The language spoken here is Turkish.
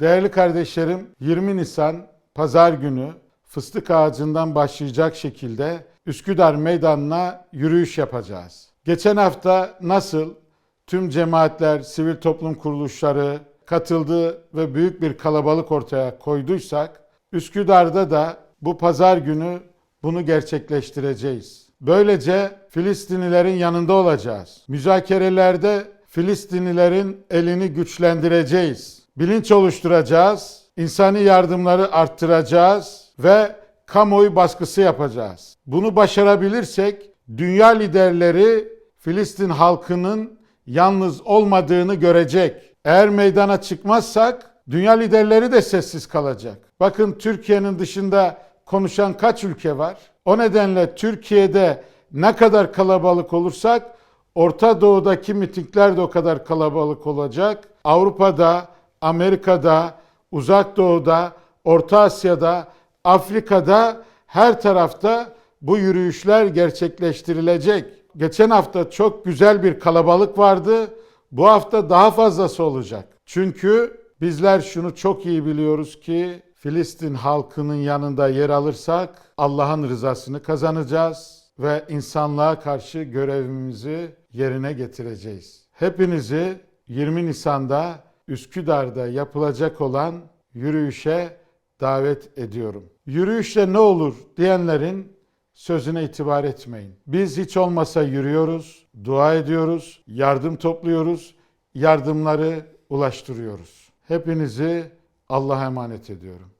Değerli kardeşlerim 20 Nisan pazar günü fıstık ağacından başlayacak şekilde Üsküdar Meydanı'na yürüyüş yapacağız. Geçen hafta nasıl tüm cemaatler, sivil toplum kuruluşları katıldı ve büyük bir kalabalık ortaya koyduysak Üsküdar'da da bu pazar günü bunu gerçekleştireceğiz. Böylece Filistinlilerin yanında olacağız. Müzakerelerde Filistinlilerin elini güçlendireceğiz. Bilinç oluşturacağız. insani yardımları arttıracağız ve kamuoyu baskısı yapacağız. Bunu başarabilirsek dünya liderleri Filistin halkının yalnız olmadığını görecek. Eğer meydana çıkmazsak dünya liderleri de sessiz kalacak. Bakın Türkiye'nin dışında konuşan kaç ülke var? O nedenle Türkiye'de ne kadar kalabalık olursak Orta Doğu'daki mitingler de o kadar kalabalık olacak. Avrupa'da, Amerika'da, Uzak Doğu'da, Orta Asya'da, Afrika'da her tarafta bu yürüyüşler gerçekleştirilecek. Geçen hafta çok güzel bir kalabalık vardı. Bu hafta daha fazlası olacak. Çünkü bizler şunu çok iyi biliyoruz ki Filistin halkının yanında yer alırsak Allah'ın rızasını kazanacağız ve insanlığa karşı görevimizi yerine getireceğiz. Hepinizi 20 Nisan'da Üsküdar'da yapılacak olan yürüyüşe davet ediyorum. Yürüyüşle ne olur diyenlerin sözüne itibar etmeyin. Biz hiç olmasa yürüyoruz, dua ediyoruz, yardım topluyoruz, yardımları ulaştırıyoruz. Hepinizi Allah'a emanet ediyorum.